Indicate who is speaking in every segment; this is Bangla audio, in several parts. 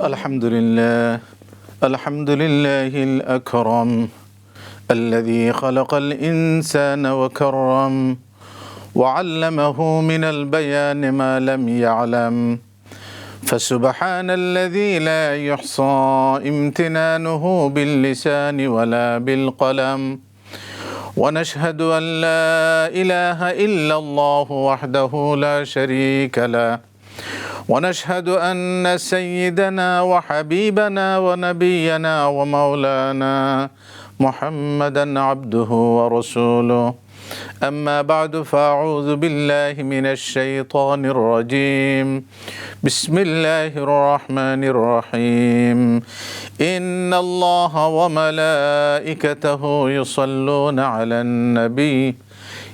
Speaker 1: الحمد لله الحمد لله الأكرم الذي خلق الإنسان وكرم وعلمه من البيان ما لم يعلم. فسبحان الذي لا يحصى امتنانه باللسان ولا بالقلم. ونشهد أن لا إله إلا الله وحده لا شريك له. ونشهد أن سيدنا وحبيبنا ونبينا ومولانا محمدا عبده ورسوله. أما بعد فأعوذ بالله من الشيطان الرجيم. بسم الله الرحمن الرحيم. إن الله وملائكته يصلون على النبي.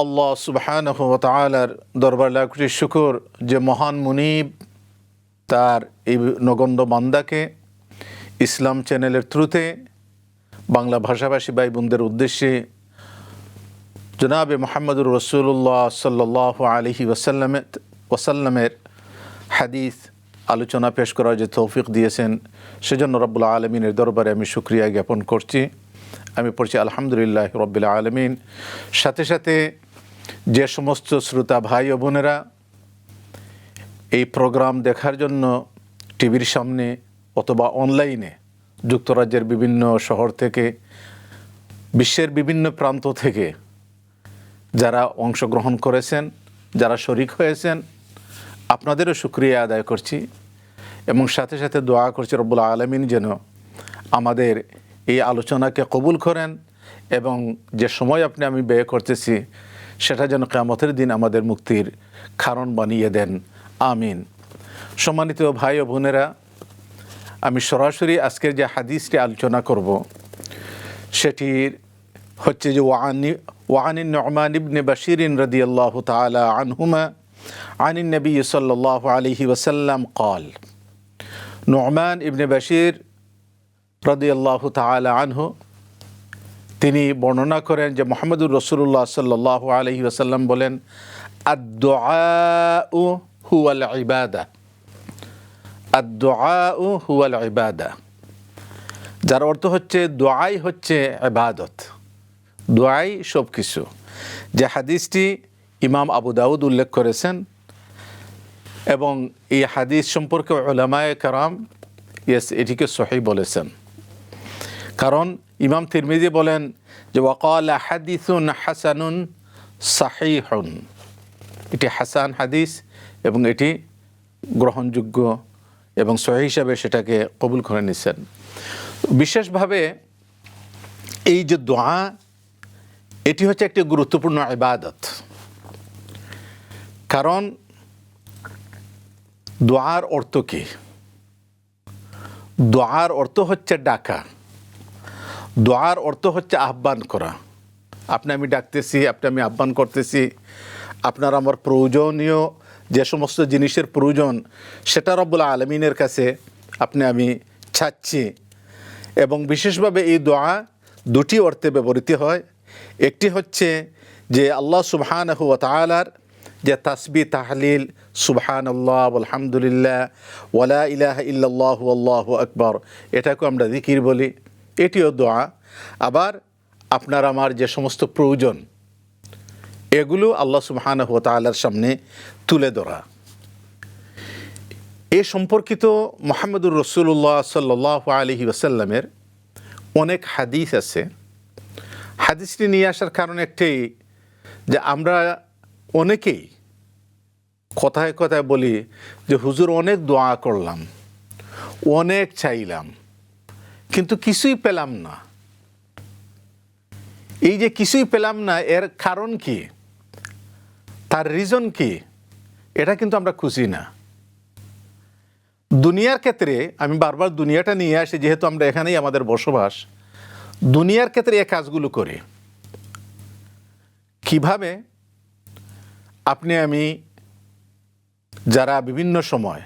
Speaker 1: আল্লাহ সুবহানাহ ওয়া তাআলার দরবার লাখ শুকুর যে মহান মুনিব তার এই নগণ্য বান্দাকে ইসলাম চ্যানেলের থ্রুতে বাংলা ভাষাভাষী ভাই বোনদের উদ্দেশ্যে জনাবে মোহাম্মদুর রসুল্লাহ সাল্লাহ আলহি ওয়াসাল্লামের ওয়াসাল্লামের হাদিস আলোচনা পেশ করার যে তৌফিক দিয়েছেন, সেজন্য রব্বুল আলমিনের দরবারে আমি সুক্রিয়া জ্ঞাপন করছি। আমি পড়ছি আলহামদুলিল্লাহ রব্বুল আলমিন। সাথে সাথে যে সমস্ত শ্রোতা ভাই ও বোনেরা এই প্রোগ্রাম দেখার জন্য টিভির সামনে অথবা অনলাইনে যুক্তরাজ্যের বিভিন্ন শহর থেকে, বিশ্বের বিভিন্ন প্রান্ত থেকে যারা অংশগ্রহণ করেছেন, যারা শরিক হয়েছেন, আপনাদেরও সুক্রিয়া আদায় করছি এবং সাথে সাথে দোয়া করছি রব্বুল আলমিন যেন আমাদের এই আলোচনাকে কবুল করেন এবং যে সময় আপনি আমি ব্যয় করতেছি সেটা যেন কেয়ামতের দিন আমাদের মুক্তির কারণ বানিয়ে দেন। আমিন। সম্মানিত ভাই ও বোনেরা, আমি সরাসরি আজকের যে হাদিসটি আলোচনা করব সেটির হচ্ছে যে ওয়ানি ওয়ানি নমান ইবনে বাশিরিন রদি আল্লাহ তালা আনহুমা আনি নবী সাল্লাহ আলহি ওসাল্লাম কল নমান ইবনে বাসির রদি আল্লাহ তালা আনহু তিনি বর্ণনা করেন যে মোহাম্মদুর রসুল্লাহ সাল্লাহ আলহি আসাল্লাম বলেন হুয়াল ইবাদা। হুয়াল ইবাদা। যার অর্থ হচ্ছে, দোয়াই হচ্ছে ইবাদত। দোয়াই সব কিছু যে হাদিসটি ইমাম আবু দাউদ উল্লেখ করেছেন এবং এই হাদিস সম্পর্কে ওলামায় কারাম ইয়েস এটিকে সহি বলেছেন। কারণ ইমাম তিরমিজি বলেন যে, ওয়াকাল হাদিসুন হাসানুন সাহিহুন। এটি হাসান হাদিস এবং এটি গ্রহণযোগ্য এবং সহি হিসাবে সেটাকে কবুল করে নিচ্ছেন বিশেষভাবে এই যে দোয়া, এটি হচ্ছে একটি গুরুত্বপূর্ণ ইবাদত। কারণ দোয়ার অর্থ কী? দোয়ার অর্থ হচ্ছে ডাকা। দোয়ার অর্থ হচ্ছে আহ্বান করা। আপনি আমি ডাকতেছি, আপনি আমি আহ্বান করতেছি, আপনার আমার প্রয়োজনীয় যে সমস্ত জিনিসের প্রয়োজন, সেটা রব্বুল আলমিনের কাছে আপনি আমি ছাচ্ছি এবং বিশেষভাবে এই দোয়া দুটি অর্থে ব্যবহৃত হয়। একটি হচ্ছে যে আল্লাহ সুবহান তালার যে তাসবি, তাহলিল সুবহান আল্লাহ আলহামদুলিল্লাহ ওয়ালা ইলাহ ইল্লাল্লাহ আল্লাহ আকবর এটাকে আমরা জিকির বলি। এটিও দোয়া। আবার আপনার আমার যে সমস্ত প্রয়োজন, এগুলো আল্লাহ সুবহান তালার সামনে তুলে ধরা। এ সম্পর্কিত মোহাম্মদুর রসুল্লাহ সাল্লাহ আলহি ওসাল্লামের অনেক হাদিস আছে। হাদিসটি নিয়ে আসার কারণ একটাই যে আমরা অনেকেই কথায় কথায় বলি যে, হুজুর, অনেক দোয়া করলাম, অনেক চাইলাম। কিন্তু কিছুই পেলাম না। এই যে কিছুই পেলাম না, এর কারণ কি? তার রিজন কি? এটা কিন্তু আমরা খুশি না। দুনিয়ার ক্ষেত্রে, আমি বারবার দুনিয়াটা নিয়ে আসি, যেহেতু আমরা এখানেই আমাদের বসবাস, দুনিয়ার ক্ষেত্রে এই কাজগুলো করি। কীভাবে? আপনি, আমি, যারা বিভিন্ন সময়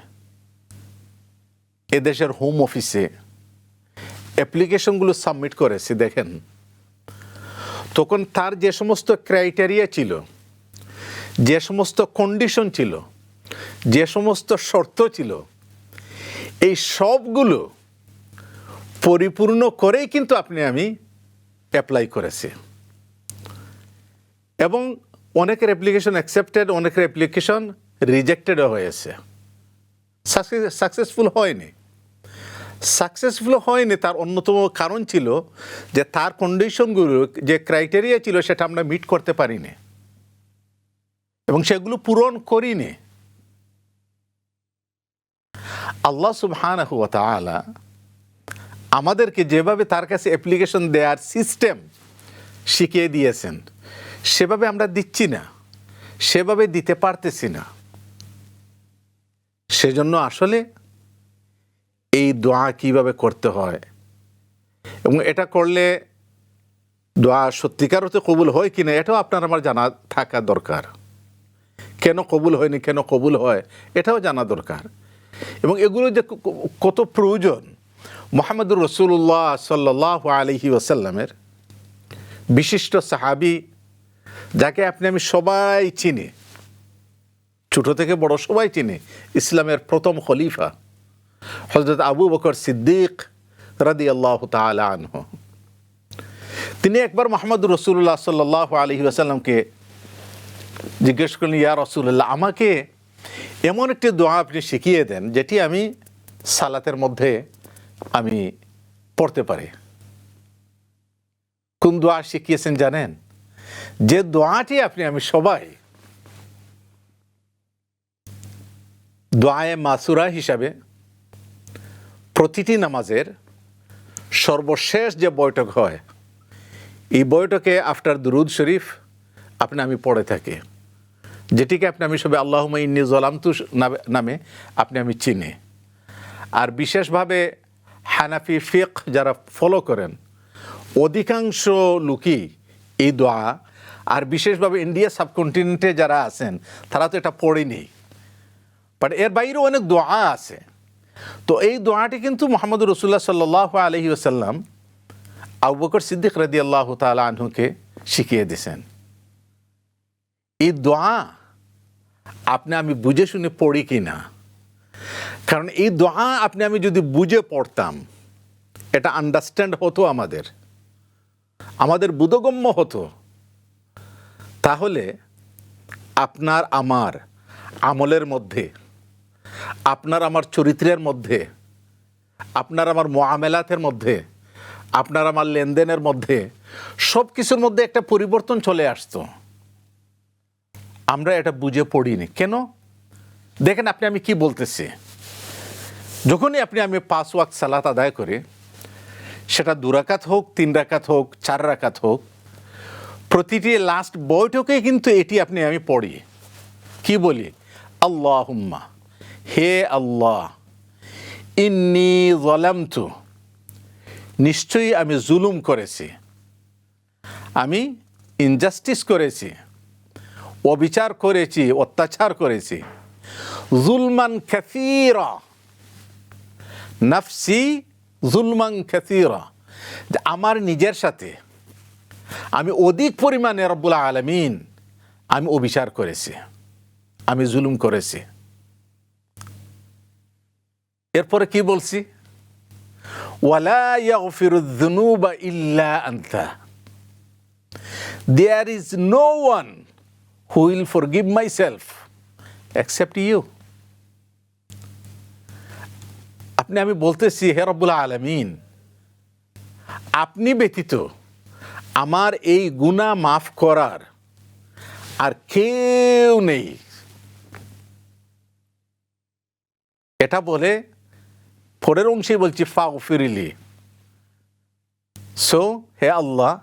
Speaker 1: এদেশের হোম অফিসে অ্যাপ্লিকেশনগুলো সাবমিট করেছি, দেখেন। তখন তার যে সমস্ত ক্রাইটেরিয়া ছিল, যে সমস্ত কন্ডিশন ছিল, যে সমস্ত শর্ত ছিল, এই সবগুলো পরিপূর্ণ করেই কিন্তু আপনি আমি অ্যাপ্লাই করেছি। এবং অনেকের অ্যাপ্লিকেশন অ্যাকসেপ্টেড অনেকের অ্যাপ্লিকেশন রিজেক্টেডও হয়েছে। সাকসেসফুল হয়নি। সাকসেসফুল হয়নি, তার অন্যতম কারণ ছিল যে তার কন্ডিশনগুলো যে ক্রাইটেরিয়া ছিল সেটা আমরা মিট করতে পারিনি। এবং সেগুলো পূরণ করিনি। আল্লাহ ওয়া আমাদেরকে যেভাবে তার কাছে অ্যাপ্লিকেশন দেওয়ার সিস্টেম শিখিয়ে দিয়েছেন, সেভাবে আমরা দিচ্ছি না, সেভাবে দিতে পারতেছি না। সেজন্য আসলে এই দোয়া কীভাবে করতে হয়? এবং এটা করলে দোয়া সত্যিকার হতে কবুল হয় কি না, এটাও আপনার আমার জানা থাকা দরকার। কেন কবুল হয়নি, কেন কবুল হয়, এটাও জানা দরকার। এবং এগুলো যে কত প্রয়োজন। মোহাম্মদুর রসুল্লাহ সাল্লাহ আলহি ওসাল্লামের বিশিষ্ট সাহাবি, যাকে আপনি, আমি সবাই চিনি। ছোট থেকে বড় সবাই চিনি, ইসলামের প্রথম খলিফা। হজরত আবু বকর সিদ্দিক রাদি আল্লাহ আনহু। তিনি একবার মোহাম্মদ রসুল্লাহ সাল্লাহ আলহি আসাল্লামকে জিজ্ঞেস করলেন, ইয়া রসুল্লাহ আমাকে এমন একটি দোয়া আপনি শিখিয়ে দেন যেটি আমি সালাতের মধ্যে আমি পড়তে পারি। কোন দোয়া শিখিয়েছেন জানেন? যে দোয়াটি আপনি, আমি সবাই দোয়ায়ে মাসুরা হিসাবে প্রতিটি নামাজের সর্বশেষ যে বৈঠক হয়, এই বৈঠকে আফটার দুরুদ শরীফ আপনি আমি পড়ে থাকি। যেটিকে আপনি আমি সবে আল্লাহ ইন্নি জলামতু নামে আপনি আমি চিনি। আর বিশেষভাবে হানাফি ফিক যারা ফলো করেন, অধিকাংশ লোকই এই দোয়া, আর বিশেষভাবে ইন্ডিয়া সাবকন্টিনেন্টে যারা আছেন, তারা তো এটা পড়েনি। বাট এর বাইরেও অনেক দোয়া আছে। তো এই দোয়াটি কিন্তু মোহাম্মদ রসুল্লাহ সাল্লাহ আলহি আসাল্লাম আবু বকর সিদ্দিক রাদি আল্লাহ আনহুকে শিখিয়ে দিয়েছেন। এই দোয়া আপনি আমি বুঝে শুনে পড়ি কি না কারণ এই দোয়া আপনি আমি যদি বুঝে পড়তাম, এটা আন্ডারস্ট্যান্ড হতো আমাদের। আমাদের বোধগম্য হতো। তাহলে আপনার, আমার আমলের মধ্যে আপনার আমার চরিত্রের মধ্যে, আপনার আমার মোয়ামেলাতের মধ্যে, আপনার আমার লেনদেনের মধ্যে সব কিছুর মধ্যে একটা পরিবর্তন চলে আসতো। আমরা এটা বুঝে পড়িনি। কেন? দেখেন আপনি আমি কি বলতেছি। যখনই আপনি আমি পাঁচ ওয়াক সালাত আদায় করি, সেটা দু রাকাত হোক, তিন রাকাত হোক, চার রাকাত হোক, প্রতিটি লাস্ট বৈঠকে কিন্তু এটি আপনি আমি পড়ি। কি বলি? আল্লাহ হে আল্লাহ, ইন্নি জলামতু নিশ্চয়ই আমি জুলুম করেছি, আমি ইনজাস্টিস করেছি, অবিচার করেছি, অত্যাচার করেছি, জুলমান খ্যাতিরা নাফসি জুলমান খ্যাতিরা আমার নিজের সাথে, আমি অধিক পরিমাণে রব্বুল আলমিন, আমি অবিচার করেছি, আমি জুলুম করেছি। এরপরে কি বলছি? ওয়ালা ইল্লা আনতা। There is no one who will forgive myself accept you আপনি, আমি বলতেছি, হে আলমিন, আপনি ব্যতীত আমার এই গুণা মাফ করার আর কেউ নেই। এটা বলে পরের অংশে বলছি ফা ফিরিলি সো হে আল্লাহ,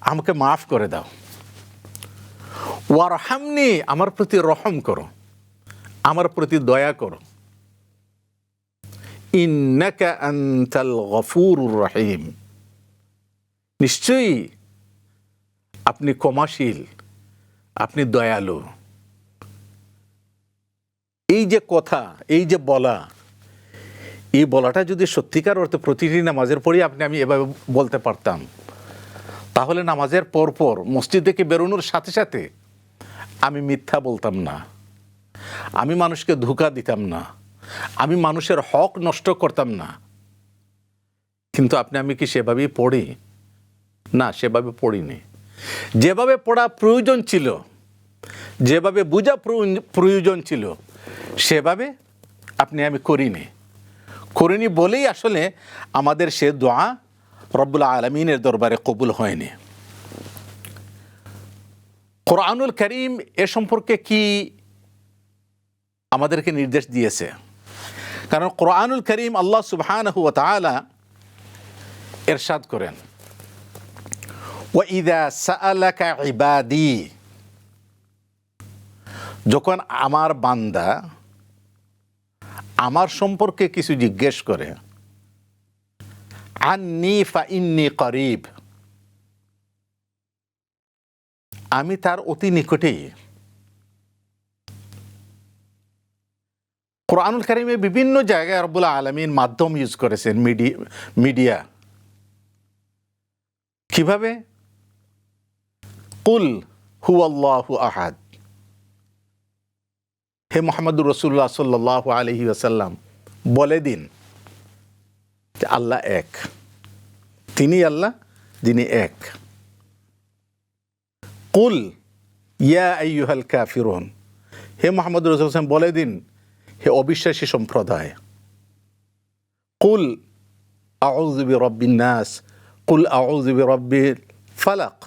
Speaker 1: আমাকে মাফ করে দাও। ওয়ারহামনি, আমার প্রতি রহম করো। আমার প্রতি দয়া করো। ইন্নাকা আনতাল রহিম। নিশ্চয়ই আপনি ক্ষমাশীল, আপনি দয়ালু। এই যে কথা, এই যে বলা এই বলাটা যদি সত্যিকার অর্থে প্রতিটি নামাজের পরই আপনি, আমি এভাবে বলতে পারতাম। তাহলে নামাজের পর পর মসজিদ থেকে বেরোনোর সাথে সাথে আমি মিথ্যা বলতাম না। আমি মানুষকে ধোকা দিতাম না। আমি মানুষের হক নষ্ট করতাম না। কিন্তু আপনি, আমি কি সেভাবেই পড়ি? না, সেভাবে পড়িনি। যেভাবে পড়া প্রয়োজন ছিল, যেভাবে বোঝা প্রয়োজন ছিল, সেভাবে আপনি, আমি করিনি। করিনি বলেই আসলে আমাদের সে দোয়া রব্বুল আলমিনের দরবারে কবুল হয়নি। কোরআনুল করিম এ সম্পর্কে কি আমাদেরকে নির্দেশ দিয়েছে? কারণ কোরআনুল করিম আল্লাহ তাআলা এরশাদ করেন। ওয়াইদা ইবাদি, যখন আমার বান্দা আমার সম্পর্কে কিছু জিজ্ঞেস করে। আন্নি ফা ইন্নি করিব। আমি তার অতি নিকটেই কোরআনুল কারিমে বিভিন্ন জায়গায় রব্বুল আলমিন মাধ্যম ইউজ করেছেন মিডিয়া মিডিয়া। কীভাবে? কুল হু আল্লাহু আহাদ। হে মোহাম্মদুর রসুল্লাহ সাল্লাহ আলহি আসাল্লাম বলে দিন যে আল্লাহ এক। তিনি আল্লাহ যিনি এক। কুল, ইয়া আইয়ুহাল কাফিরুন। হে মোহাম্মদ রসুল হাসান বলে দিন, হে অবিশ্বাসী সম্প্রদায়। কুল আউজুবি রব্বিন নাস। কুল আউজুবি রব্বিল ফালাক।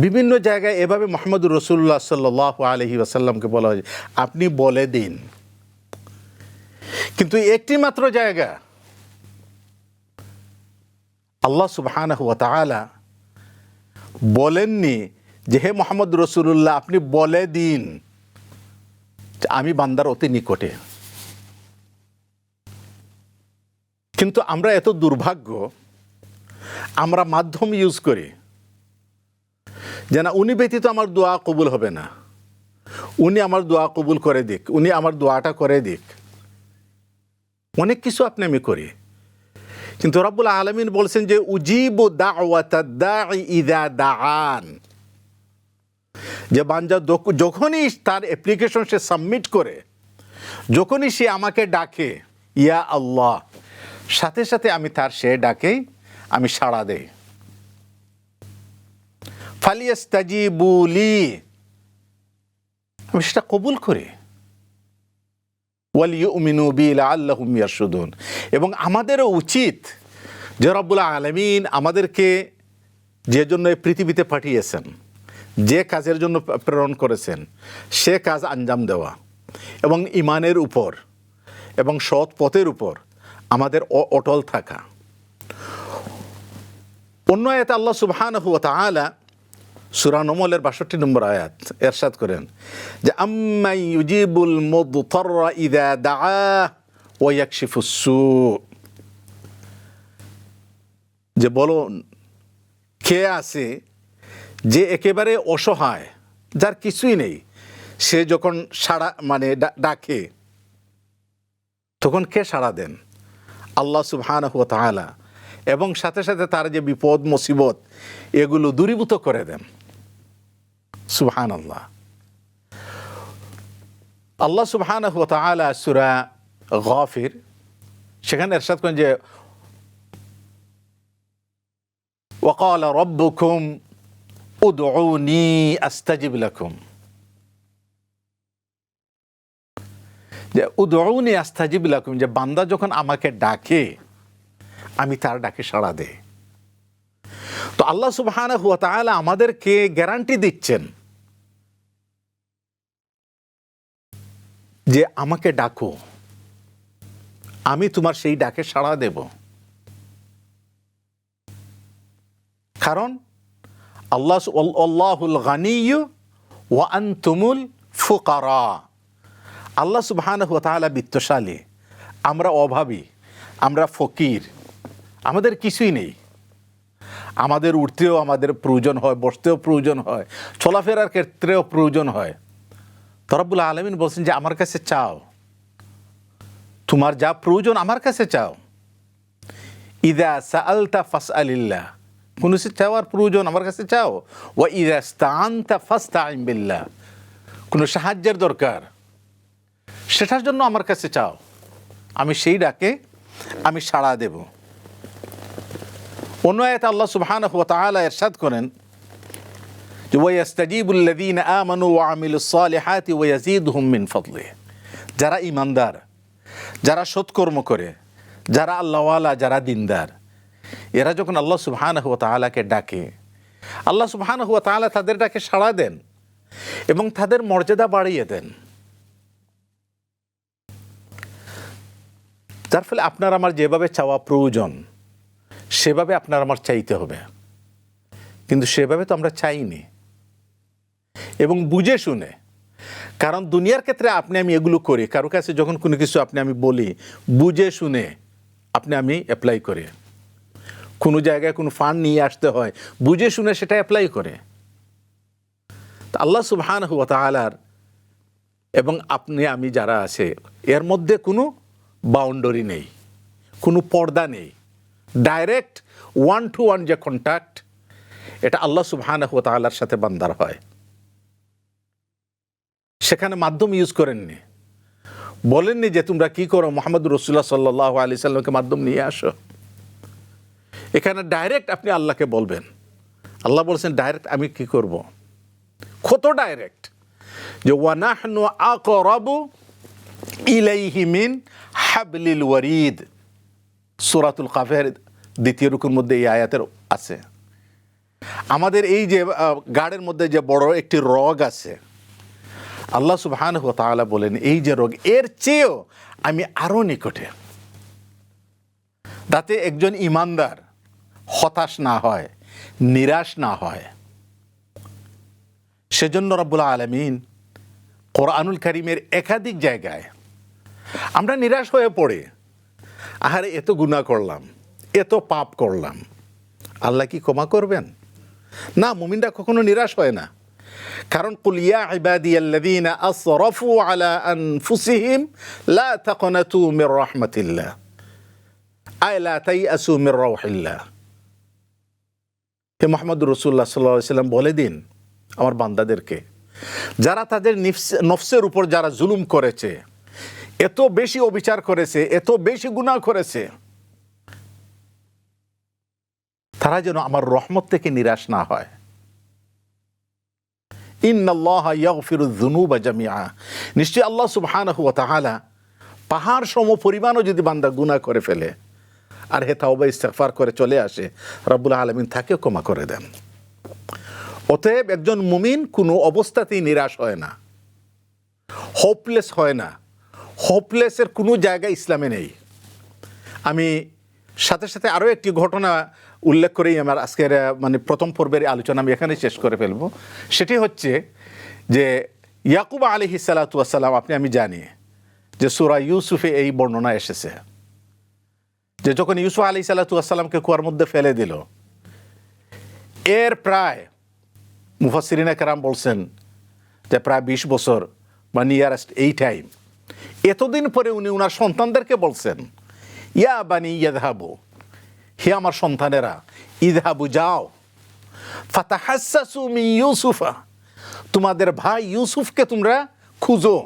Speaker 1: বিভিন্ন জায়গায় এভাবে মোহাম্মদ রসুল্লাহ সাল্লাহ আলহি আসাল্লামকে বলা হয়। আপনি বলে দিন। কিন্তু একটি মাত্র জায়গা। আল্লাহ সুবহানাহ ওয়া বলেননি যে, হে মোহাম্মদ রসুল্লাহ আপনি বলে দিন আমি বান্দার অতি নিকটে। কিন্তু আমরা এত দুর্ভাগ্য, আমরা মাধ্যম ইউজ করি। যে না উনি ব্যতীত আমার দোয়া কবুল হবে না। উনি আমার দোয়া কবুল করে দিক, উনি আমার দোয়াটা করে দিক। অনেক কিছু আপনি আমি করি। কিন্তু রব্বুল আলমিন বলছেন যে, উজিব ইদা দান যে বাঞ্জা যখনই তার অ্যাপ্লিকেশন সে সাবমিট করে, যখনই সে আমাকে ডাকে, ইয়া আল্লাহ, সাথে সাথে আমি তার সে ডাকে আমি সাড়া দেই। ফালিয়াস্তাজিবুলি আমি সেটা কবুল করি। ওয়ালিউমিনু বিল আল্লাহুম ইয়ারশুদুন। এবং আমাদেরও উচিত যে রব্বুল আলমিন আমাদেরকে যে জন্য এই পৃথিবীতে পাঠিয়েছেন, যে কাজের জন্য প্রেরণ করেছেন, সে কাজ আঞ্জাম দেওয়া এবং ইমানের উপর এবং সৎ পথের উপর আমাদের অটল থাকা। অন্য আয়াতে আল্লাহ সুবহানাহু ওয়া তাআলা সূরা নমলের 62 নম্বর আয়াত, এরশাদ করেন যে, আম্মা ইউজিবুল মুদতাররা ইযা দাআ ওয়া যে, বলো, কে আছে যে একেবারে অসহায়, যার কিছুই নেই, সে যখন সাড়া মানে ডাকে, তখন কে সাড়া দেন? আল্লাহ সুবহানাহু ওয়া তাআলা এবং সাথে সাথে তার যে বিপদ, মুসিবত, এগুলো দূরীভূত করে দেন। সুবহান আল্লাহ আল্লাহ সুবহান সুরা গফির, সেখানে এরশাদ করেন যে ওকাল রব্বুকুম উদি আস্তাজিব লাকুম। যে উদৌনি আস্তাজিব লাকুম, যে, বান্দা যখন আমাকে ডাকে, আমি তার ডাকে সাড়া দে তো আল্লাহ সুবাহ আমাদেরকে গ্যারান্টি দিচ্ছেন যে আমাকে ডাকো, আমি তোমার সেই ডাকে সাড়া দেব। কারণ আল্লাহ আল্লাহুল গানিয়ু ওয়া আনতুমুল ফুকারা। আল্লাহ সুবহানাহু ওয়া তাআলা বিত্তশালী। আমরা অভাবী, আমরা ফকির, আমাদের কিছুই নেই। আমাদের উঠতেও আমাদের প্রয়োজন হয়, বসতেও প্রয়োজন হয়, চলাফেরার ক্ষেত্রেও প্রয়োজন হয়। তরবুল আলমিন বলছেন যে, আমার কাছে চাও। তোমার যা প্রয়োজন, আমার কাছে চাও। ইদা সাআলতা ফাস আলিল্লাহ কোনো কিছু চাওয়ার প্রয়োজন, আমার কাছে চাও। ও ইদা স্তানতা ফাস্তা বিল্লাহ। কোনো সাহায্যের দরকার, সেটার জন্য আমার কাছে চাও। আমি সেই ডাকে আমি সাড়া দেব। অন্য আয়াতে আল্লাহ সুবহানাহু ওয়া তাআলা ইরশাদ করেন ওয়া মিন যারা ইমানদার, যারা সৎকর্ম করে, যারা আল্লাহওয়ালা, যারা দিনদার, এরা যখন আল্লাহ সুবহানাহু ওয়া তাআলাকে ডাকে, আল্লাহ সুবহানাহু হুয়া তাআলা তাদের ডাকে সাড়া দেন এবং তাদের মর্যাদা বাড়িয়ে দেন। যার ফলে আপনার আমার যেভাবে চাওয়া প্রয়োজন, সেভাবে আপনার আমার চাইতে হবে। কিন্তু সেভাবে তো আমরা চাইনি। এবং বুঝে শুনে। কারণ দুনিয়ার ক্ষেত্রে আপনি আমি এগুলো করি, কারও কাছে যখন কোনো কিছু আপনি আমি বলি, বুঝে শুনে আপনি আমি অ্যাপ্লাই করি। কোনো জায়গায় কোনো ফান্ড নিয়ে আসতে হয়, বুঝে শুনে সেটা অ্যাপ্লাই করে। তা আল্লাহ সুবহান হুয়া তালার এবং আপনি, আমি যারা আছে, এর মধ্যে কোনো বাউন্ডারি নেই, কোনো পর্দা নেই। ডাইরেক্ট ওয়ান টু ওয়ান যে কন্ট্যাক্ট এটা আল্লাহ সুবহান হুয়া তালার সাথে বান্দার হয়। সেখানে মাধ্যম ইউজ করেননি। বলেননি যে তোমরা কি করো? মোহাম্মদ রসুল্লাহ সাল্লাহ আলি সাল্লামকে মাধ্যম নিয়ে আসো। এখানে ডাইরেক্ট আপনি আল্লাহকে বলবেন। আল্লাহ বলছেন ডাইরেক্ট আমি কি করব? কত ডাইরেক্ট যে আকরাবু ইলাইহি মিন হাবলিল ওয়ারিদ। সুরাতুল কাফের দ্বিতীয় রুকুর মধ্যে এই আয়াতের আছে। আমাদের এই যে গাড়ের মধ্যে যে বড় একটি রগ আছে আল্লাহ সুবহান তাআলা বলেন, এই যে রোগ, এর চেয়েও আমি আরও নিকটে। যাতে একজন ইমানদার হতাশ না হয়, নিরাশ না হয়। সেজন্য রব্বুল আলমিন কোরআনুল করিমের একাধিক জায়গায় আমরা নিরাশ হয়ে পড়ে, আহারে এত গুনাহ করলাম, এত পাপ করলাম, আল্লাহ কি ক্ষমা করবেন? না, মুমিনরা কখনো নিরাশ হয় না। কারণ কুলিয়া ইবাদি আল্লাযীনা আসরাফু আলা আনফুসিহিম, লা তাকনাতু মির রাহমাতিল্লাহ। আয় লা তাইয়াসু মির রাউহিল্লাহ। হে মোহাম্মদ রসুল্লাহ সাল্লাহ সাল্লাম, বলে দিন আমার বান্দাদেরকে, যারা তাদের নফসের উপর যারা জুলুম করেছে, এত বেশি অবিচার করেছে, এত বেশি গুনাহ করেছে, তারা যেন আমার রহমত থেকে নিরাশ না হয়। যুনুবা জামিআ। নিশ্চয়ই আল্লাহ সুবহানাহু পাহাড় সম পরিমাণও যদি বান্দা গুনাহ করে ফেলে আর হে তাওবা, ইস্তেগফার করে চলে আসে, রব্বুল আলামিন তাকেও ক্ষমা করে দেন। অতএব একজন মুমিন কোনো অবস্থাতেই নিরাশ হয় না হোপলেস হয় না। হোপলেসের কোনো জায়গা ইসলামে নেই। আমি সাথে সাথে আরও একটি ঘটনা উল্লেখ করেই আমার আজকের মানে প্রথম পর্বের আলোচনা আমি এখানে শেষ করে ফেলব। সেটি হচ্ছে যে ইয়াকুব আলী সালাতাম আপনি, আমি জানি যে সুরা ইউসুফে এই বর্ণনা এসেছে। যে যখন ইউসুফ আলী সাল্লাতামকে কুয়ার মধ্যে ফেলে দিল, এর প্রায় মুফাসিরিনা কারাম বলছেন যে প্রায় বিশ বছর বা নিয়ারেস্ট এই টাইম এতদিন পরে উনি ওনার সন্তানদেরকে বলছেন, ইয়া বানি ইয়াদহাবু হে আমার সন্তানেরা ইদহাবু যাও। ফাতাহাসসাসু মিন ইউসুফা। তোমাদের ভাই ইউসুফকে তোমরা খুঁজো।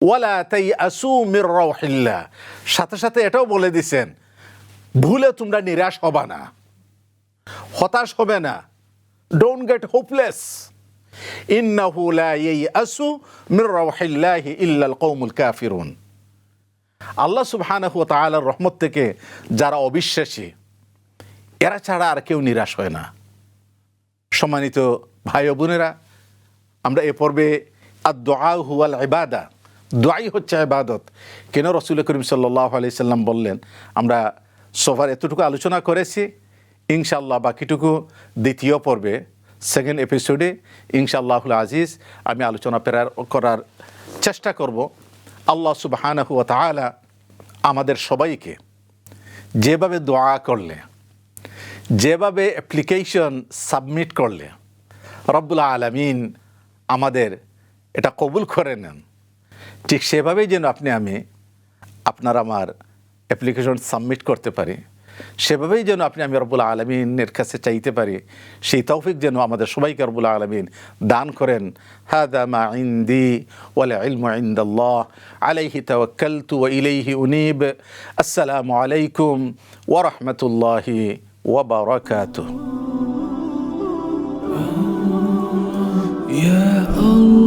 Speaker 1: ওয়ালা তাই আসু মির রাউহিল্লাহ। সাথে সাথে এটাও বলে দিছেন, ভুলে তোমরা নিরাশ হবা না। হতাশ হবে না। ডোন্ট গেট হোপলেস ইন্নাহু লা ইয়াসু মির রাউহিল্লাহি ইল্লাল কওমুল কাফিরুন। আল্লাহ সুবহানাহু ওয়া তাআলার রহমত থেকে যারা অবিশ্বাসী, এরা ছাড়া আর কেউ নিরাশ হয় না। সম্মানিত ভাই বোনেরা, আমরা এ পর্বে আর দোয়া হুয়াল ইবাদা, দোয়াই হচ্ছে ইবাদত। কেন রসুল করিম সাল্লাহ সাল্লাম বললেন, আমরা সোফার এতটুকু আলোচনা করেছি ইনশাল্লাহ বাকিটুকু দ্বিতীয় পর্বে সেকেন্ড এপিসোডে ইনশাআল্লাহুল আজিজ আমি আলোচনা প্রেরণ করার চেষ্টা করব। আল্লাহ সুবাহানহুয়া তালা আমাদের সবাইকে যেভাবে দোয়া করলে, যেভাবে অ্যাপ্লিকেশন সাবমিট করলে রব্বুল্লা আলমিন আমাদের এটা কবুল করে নেন। ঠিক সেভাবেই যেন আপনি আমি আপনার আমার অ্যাপ্লিকেশন সাবমিট করতে পারি। সেভাবেই যেন আপনি আমি রব্বুল আলমিনের কাছে চাইতে পারি সেই তৌফিক যেন আমাদের সবাইকে রব্বুল আলমিন দান করেন হাদা মা ইন্দি ওয়ালা ইলমু ইন্দাল্লাহ আলাইহি তাওয়াক্কালতু ওয়া ইলাইহি উনিব আসসালামু আলাইকুম ওয়া রাহমাতুল্লাহি ওয়া বারাকাতুহু يا الله